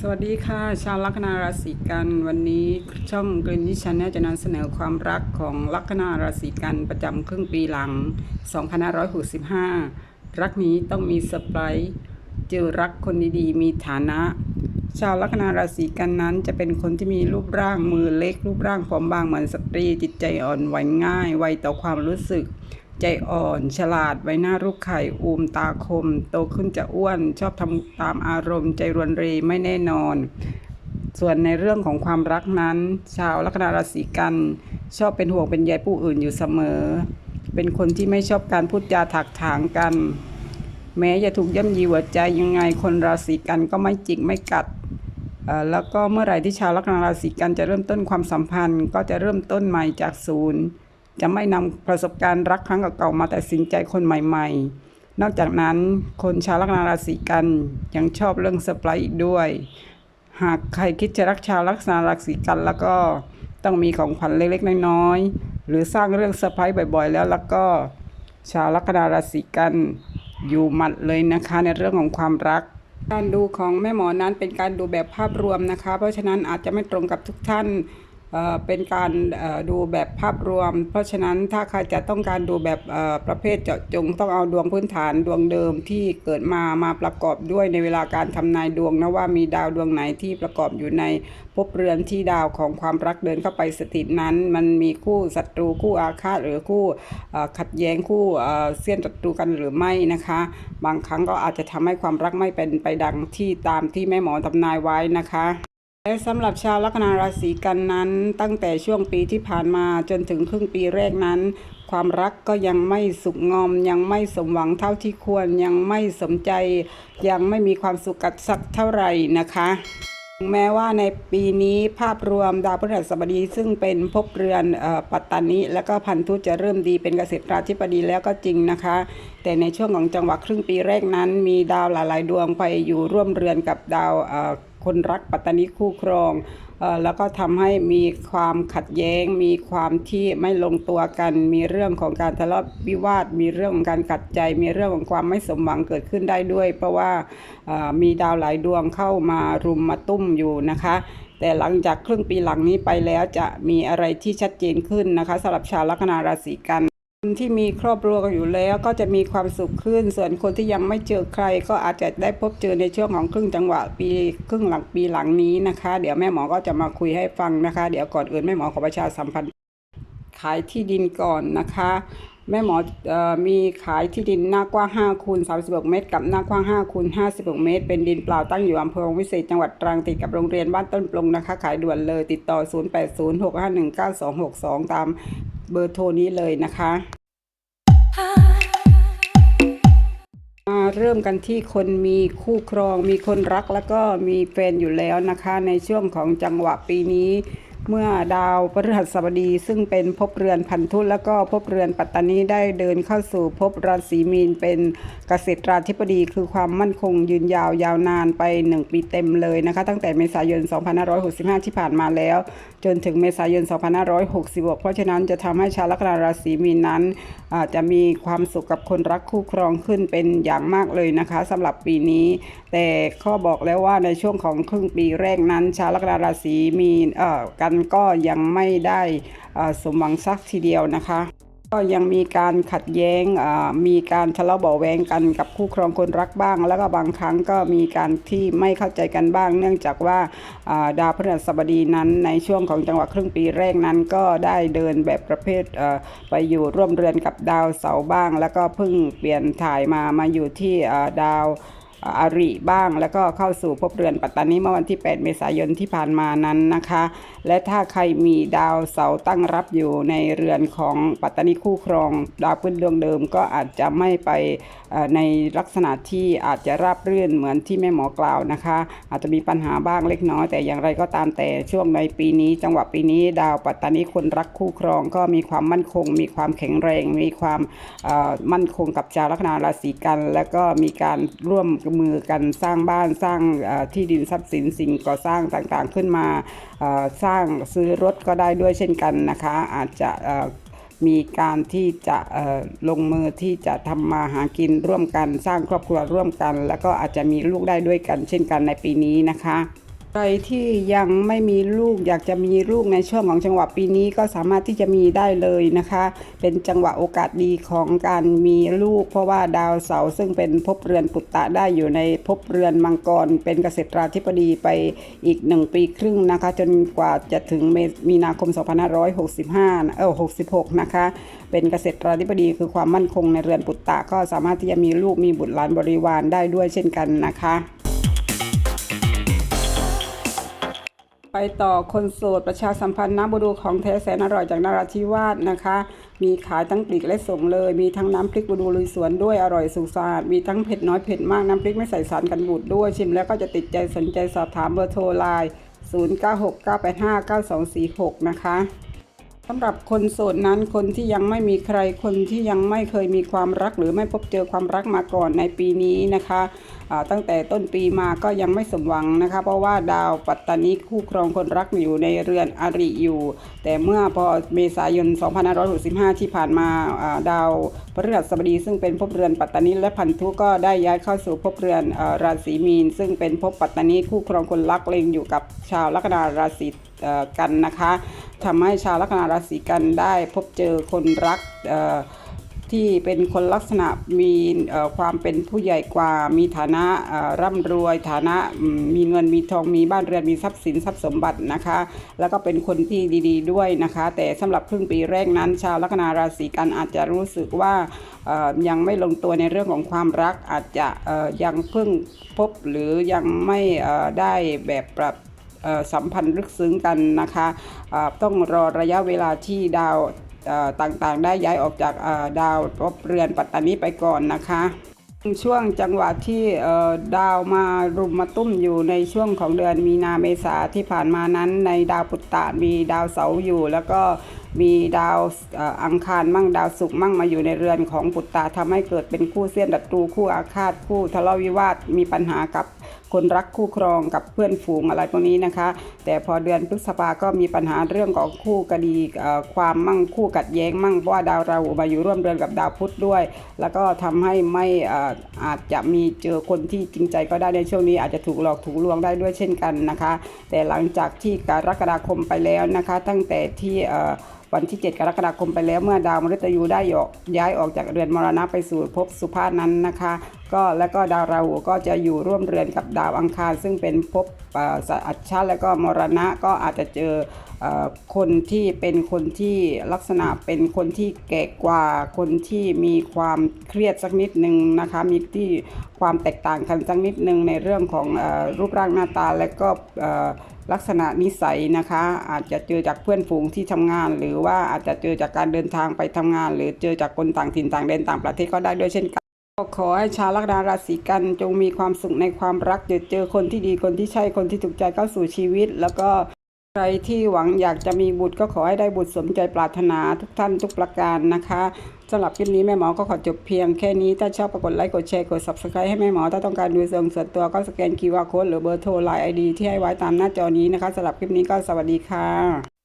สวัสดีค่ะ ชาวลัคนาราศีกันวันนี้ช่องกรีนนิชันแนลจะนำเสนอความรักของลัคนาราศีกันประจำครึ่งปีหลัง 2565 รักนี้ต้องมีเซอร์ไพรส์เจอรักคนดีๆ มีฐานะ ชาวลัคนาราศีกันนั้นจะเป็นคนที่มีรูปร่างมือเล็ก รูปร่างผอมบางเหมือนสตรีจิตใจอ่อนไหวง่าย ไวต่อความรู้สึก ใจอ่อน ฉลาดไว้หน้ารูปไข่อูมตาคม โตขึ้นจะอ้วน ชอบทำตามอารมณ์ ใจรวนเรไม่แน่นอน ส่วนในเรื่องของความรักนั้น ชาวลัคนาราศีกัน ชอบเป็นห่วงเป็นใยผู้อื่นอยู่เสมอ เป็นคนที่ไม่ชอบการพูดจาถักถางกัน แม้จะถูกย่ำยีหัวใจยังไงคนราศีกันก็ไม่จิกไม่กัดแล้วก็เมื่อไหร่ที่ชาวลัคนาราศีกันจะเริ่มต้นความสัมพันธ์ ก็จะเริ่มต้นใหม่จากศูนย์ จะไม่นำประสบการณ์รักครั้งเก่าๆมาตัดสินใจคนใหม่ๆ นอกจากนั้นคนชาวลัคนาราศีกันยังชอบเรื่องเซอร์ไพรส์อีกด้วย หากใครคิดจะรักชาวลัคนาราศีกันแล้วก็ต้องมีของขวัญเล็กๆ น้อยๆ หรือสร้างเรื่องเซอร์ไพรส์บ่อยๆ แล้วแล้วก็ ชาวลัคนาราศีกันอยู่หมัดเลยนะคะในเรื่องของความรัก การดูของแม่หมอนั้นเป็นการดูแบบภาพรวมนะคะ เพราะฉะนั้นอาจจะไม่ตรงกับทุกท่าน เอ่อเป็นการดูแบบภาพรวม เพราะฉะนั้นถ้าใครจะต้องการดูแบบเอ่อประเภทเจาะจง ต้องเอาดวงพื้นฐานดวงเดิมที่เกิดมามาประกอบด้วยในเวลาการทำนายดวงนะว่ามีดาวดวงไหนที่ประกอบอยู่ในภพเรือนที่ดาวของความรักเดินเข้าไปสถิตนั้น มันมีคู่ศัตรูคู่อาฆาตหรือคู่ขัดแย้งคู่เสี้ยนศัตรูกันหรือไม่นะคะ บางครั้งก็อาจจะทำให้ความรักไม่เป็นไปดังที่ตามที่แม่หมอทำนายไว้นะคะ และสำหรับชาวลัคนาราศีกันนั้น ตั้งแต่ช่วงปีที่ผ่านมาจนถึงครึ่งปีแรกนั้น ความรักก็ยังไม่สุขงอม ยังไม่สมหวังเท่าที่ควรยังไม่สมใจ ยังไม่มีความสุขกัดสักเท่าไหร่นะคะแม้ว่าในปีนี้ภาพรวมดาวพฤหัสบดีซึ่งเป็นภพเรือนออปัตตานิ และก็พันธุจะเริ่มดีเป็นเกษตราธิบดีแล้วก็จริงนะคะ แต่ในช่วงของจังหวะครึ่งปีแรกนั้น มีดาวหลาย ๆ ดวงไปอยู่ร่วมเรือนกับดาวเอ่อ คนรักปัตตานิคู่ครอง แล้วก็ทำให้มีความขัดแย้ง มีความที่ไม่ลงตัวกัน มีเรื่องของการทะเลาะวิวาท มีเรื่องของการขัดใจ มีเรื่องของความไม่สมหวังเกิดขึ้นได้ด้วย เพราะว่ามีดาวหลายดวงเข้ามารุมมาตุ้มอยู่นะคะแต่หลังจากครึ่งปีหลังนี้ไปแล้วจะมีอะไรที่ชัดเจนขึ้นนะคะสำหรับชาวลัคนาราศีกันคน ที่มีครอบครัวกันอยู่แล้วก็จะมีความสุขขึ้น ส่วนคนที่ยังไม่เจอใคร ก็อาจจะได้พบเจอในช่วงของครึ่งจังหวะปีครึ่งหลังปีหลังนี้นะคะ เดี๋ยวแม่หมอก็จะมาคุยให้ฟังนะคะ เดี๋ยวก่อนอื่นแม่หมอขอประชาสัมพันธ์ ขายที่ดินก่อนนะคะ แม่หมอออมีขายที่ดินหน้ากว้าง5คูณ36 เมตร กับหน้ากว้าง5คูณ56 เมตร เป็นดินเปล่าตั้งอยู่อำเภอวิเศษจังหวัดตรังติดกับโรงเรียนบ้านต้นปลงนะคะ ขายด่วนเลยติดต่อ 0806519262 ตาม เบอร์โทรนี้เลยนะคะมาเริ่มกันที่คนมีคู่ครอง มีคนรักแล้วก็มีแฟนอยู่แล้วนะคะ ในช่วงของจังหวะปีนี้ เมื่อดาวพฤหัสบดีซึ่งเป็นภพเรือนพันธุแล้วก็ภพเรือนปัตตานีได้เดินเข้าสู่ภพราศีมีนเป็นเกษตราธิบดีคือความมั่นคงยืนยาวยาวนานไป 1 ปีเต็มเลยนะคะ ตั้งแต่เมษายน 2565 ที่ผ่านมาแล้ว จนถึงเมษายน 2566 เพราะฉะนั้นจะทำให้ชาวลัคนาราศีมีนนั้นจะมีความสุขกับคนรักคู่ครองขึ้นเป็นอย่างมากเลยนะคะสำหรับปีนี้ แต่ข้อบอกแล้วว่าในช่วงของครึ่งปีแรกนั้น ชาวลัคนาราศีมีนกันก็ยังไม่ได้สมหวังสักทีเดียวนะคะ ก็ยังมีการขัดแย้งมีการทะเลาะเบาะแวงกันกับคู่ครองคนรักบ้าง แล้วก็บางครั้งก็มีการที่ไม่เข้าใจกันบ้าง เนื่องจากว่าดาวพฤหัสบดีนั้นในช่วงของจังหวะครึ่งปีแรกนั้นก็ได้เดินแบบประเภทไปอยู่ร่วมเรือนกับดาวเสาร์บ้าง แล้วก็เพิ่งเปลี่ยนถ่ายมามาอยู่ที่ดาว อาริบ้าง แล้วก็เข้าสู่ภพเรือนปัตตานีเมื่อวันที่ 8 เมษายนที่ผ่านมานั้นนะคะ และถ้าใครมีดาวเสาตั้งรับอยู่ในเรือนของปัตตานีคู่ครอง ดาวพื้นดวงเดิมก็อาจจะไม่ไปในลักษณะที่อาจจะราบรื่นเหมือนที่แม่หมอกล่าวนะคะ อาจจะมีปัญหาบ้างเล็กน้อยแต่อย่างไรก็ตามแต่ช่วงในปีนี้ จังหวะปีนี้ ดาวปัตตานีคนรักคู่ครอง ก็มีความมั่นคง มีความแข็งแรง มีความมั่นคงกับชาวลัคนาราศีกัน แล้วก็มีการร่วมมือกันสร้างบ้านสร้างที่ดินทรัพย์สินสิ่งก่อสร้างต่างๆขึ้นมาสร้างซื้อรถก็ได้ด้วยเช่นกันนะคะ อาจจะมีการที่จะลงมือที่จะทำมาหากินร่วมกัน สร้างครอบครัวร่วมกัน แล้วก็อาจจะมีลูกได้ด้วยกัน เช่นกันในปีนี้นะคะ ใครที่ยังไม่มีลูกอยากจะมีลูกในช่วงของจังหวะปีนี้ก็สามารถที่จะมีได้เลยนะคะ เป็นจังหวะโอกาสดีของการมีลูก เพราะว่าดาวเสาร์ซึ่งเป็นภพเรือนปุตตะได้อยู่ในภพเรือนมังกร เป็นเกษตราธิบดีไปอีก 1 ปีครึ่งนะคะ จนกว่าจะถึงมมีนาคม 2565 เออ66 นะคะ เป็นเกษตราธิบดีคือความมั่นคงในเรือนปุตตะก็สามารถที่จะมีลูกมีบุตรหลานบริวารได้ด้วยเช่นกันนะคะ ไปต่อคนโสดประชาสัมพันธ์น้ำบูดูของแท้แสนอร่อยจากนราธิวาสนะคะ มีขายทั้งปลีกและส่งเลย มีทั้งน้ำพริกบูดูลุยสวนด้วยอร่อยสุดสะอาดมีทั้งเผ็ดน้อยเผ็ดมากน้ำพริกไม่ใส่สารกันบูดด้วยชิมแล้วก็จะติดใจสนใจสอบถามเบอร์โทรไลน์0969859246 นะคะ สำหรับคนโสดนั้นคนที่ยังไม่มีใครคนที่ยังไม่เคยมีความรัก หรือไม่พบเจอความรักมาก่อนในปีนี้นะคะตั้งแต่ต้นปีมาก็ยังไม่สมหวังนะคะ เพราะว่าดาวปัตตานีคู่ครองคนรักอยู่ในเรือนอริอยู่ แต่เมื่อพอเมษายน 2565 ที่ผ่านมาดาวพฤหัสบดี ซึ่งเป็นภพเรือนปัตตานีและพันธุก็ได้ย้ายเข้าสู่ภพเรือนอราศีมีน ซึ่งเป็นภพปัตตานีคู่ครองคนรักเล็งอยู่กับชาวลัคนาราศีกันนะคะทำให้ชาวลัคนาราศีกันได้พบเจอคนรักที่เป็นคนลักษณะมีความเป็นผู้ใหญ่กว่า มีฐานะร่ำรวยฐานะมีเงินมีทองมีบ้านเรือนมีทรัพย์สินทรัพย์สมบัตินะคะ แล้วก็เป็นคนที่ดี ๆ ด้วยนะคะ แต่สำหรับครึ่งปีแรกนั้น ชาวลัคนาราศีกันอาจจะรู้สึกว่ายังไม่ลงตัวในเรื่องของความรักอาจจะยังเพิ่งพบหรือยังไม่ได้แบบปรับ สัมพันธ์ลึกซึ้งกันนะคะต้องรอระยะเวลาที่ดาวต่างๆ ได้ย้ายออกจากดาวภพเรือนปัตตานีไปก่อนนะคะช่วงจังหวะที่ดาวมารุมมาตุ้มอยู่ในช่วงของเดือนมีนาเมษาที่ผ่านมานั้น ในดาวปุตตะมีดาวเสาอยู่ แล้วก็มีดาวอังคารมั่งดาวศุกร์มั่งมาอยู่ในเรือนของปุตตะทำให้เกิดเป็นคู่เสี้ยนดัตรูคู่อาฆาตคู่ทะเลาะวิวาทมีปัญหากับ คนรักคู่ครองกับเพื่อนฝูงอะไรพวกนี้นะคะ แต่พอเดือนพฤษภาก็มีปัญหาเรื่องของคู่คดีความมั่งคู่กัดแย้งมั่งเพราะว่าดาวราหูมาอยู่ร่วมเดือนกับดาวพุธด้วย แล้วก็ทำให้ไม่อาจจะมีเจอคนที่จริงใจก็ได้ในช่วงนี้อาจจะถูกหลอกถูกลวงได้ด้วยเช่นกันนะคะ แต่หลังจากที่กรกฎาคมไปแล้วนะคะ ตั้งแต่ที่ วันที่ 7 กรกฎาคมไปแล้วเมื่อดาวมฤตยูได้ออกย้ายออกจากเรือนมรณะไปสู่ภพสุภาษนั้นนะคะ ก็แล้วก็ดาวราหูก็จะอยู่ร่วมเรือนกับดาวอังคาร ซึ่งเป็นภพอ่อสอัจฉริแล้วก็มรณะก็อาจจะเจอคนที่เป็นคนที่ลักษณะเป็นคนที่แก่กว่าคนที่มีความเครียดสักนิดหนึ่งนะคะมีที่ความแตกต่างกันสักนิดหนึ่งในเรื่องของรูปร่างหน้าตาและก็ ลักษณะนิสัยนะคะ อาจจะเจอจากเพื่อนฝูงที่ทำงาน หรือว่าอาจจะเจอจากการเดินทางไปทำงาน หรือเจอจากคนต่างถิ่นต่างแดนต่างประเทศก็ได้ด้วยเช่นกันก็ขอให้ชาวลัคนาราศีกันจงมีความสุขในความรักเจอเจอคนที่ดีคนที่ใช่คนที่ถูกใจเข้าสู่ชีวิต แล้วก็ ใครที่หวังอยากจะมีบุตรก็ขอให้ได้บุตรสมใจปรารถนาทุกท่านทุกประการนะคะสำหรับคลิปนี้แม่หมอก็ขอจบเพียงแค่นี้ ถ้าชอบก็กดไลค์กดแชร์กด subscribe ให้แม่หมอ ถ้าต้องการดูส่งส่วนตัวก็สแกน QR code หรือเบอร์โทรไลน์ไอดีที่ให้ไว้ตามหน้าจอนี้นะคะสำหรับคลิปนี้ก็สวัสดีค่ะ